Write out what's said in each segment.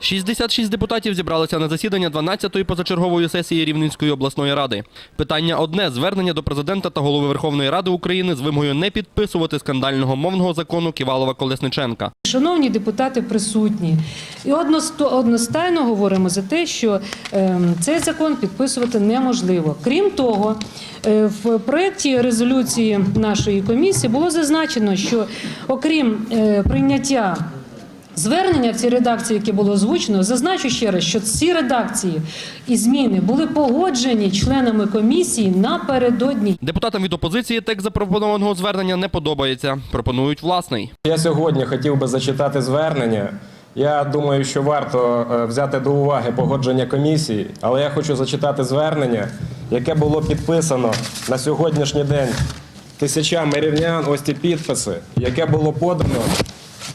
66 депутатів зібралися на засідання 12-ї позачергової сесії Рівненської обласної ради. Питання одне звернення до президента та голови Верховної Ради України з вимогою не підписувати скандального мовного закону Ківалова Колесниченка. Шановні депутати присутні, і одностайно говоримо за те, що ем, цей закон підписувати неможливо. Крім того, е, в проєкті резолюції нашої комісії було зазначено, що окрім е, прийняття Звернення в цій редакції, яке було озвучено, зазначу ще раз, що ці редакції і зміни були погоджені членами комісії напередодні. Депутатам від опозиції текст запропонованого звернення не подобається. Пропонують власний. Я сьогодні хотів би зачитати звернення. Я думаю, що варто е, взяти до уваги погодження комісії, але я хочу зачитати звернення, яке було підписано на сьогоднішній день тисячами рівнян, ось ці підписи, яке було подано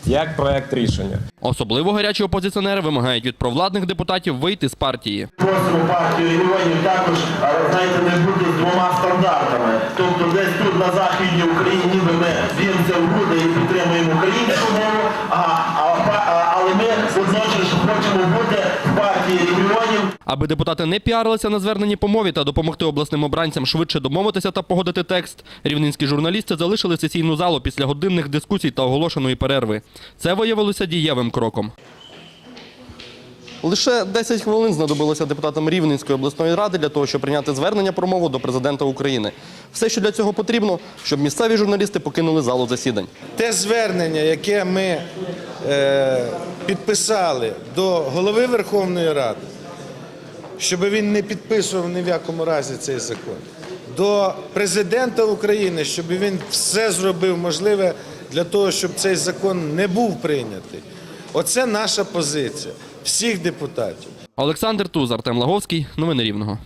як проект рішення. Особливо гарячі опозиціонери вимагають від провладних депутатів вийти з партії. Просимо партію регіонів також, але знаєте, не бути з двома стандартами. Тобто десь тут на західній Україні ніби ми в'ємося в груди і підтримуємо українську мову, а, а, а- але ми водночас хочемо бути в партії регіонів. Аби депутати не піарилися на зверненні по мові та допомогти обласним обранцям швидше домовитися та погодити текст, рівненські журналісти залишили сесійну залу після годинних дискусій та оголошеної перерви. Це виявилося дієвим кроком. Лише 10 хвилин знадобилося депутатам Рівненської обласної ради для того, щоб прийняти звернення про мову до президента України. Все, що для цього потрібно, щоб місцеві журналісти покинули залу засідань. Те звернення, яке ми е, підписали до голови Верховної Ради, щоб він не підписував ні в якому разі цей закон, до президента України, щоб він все зробив можливе для того, щоб цей закон не був прийнятий. Оце наша позиція всіх депутатів. Олександр Туз, Артем Лаговський. Новини Рівного.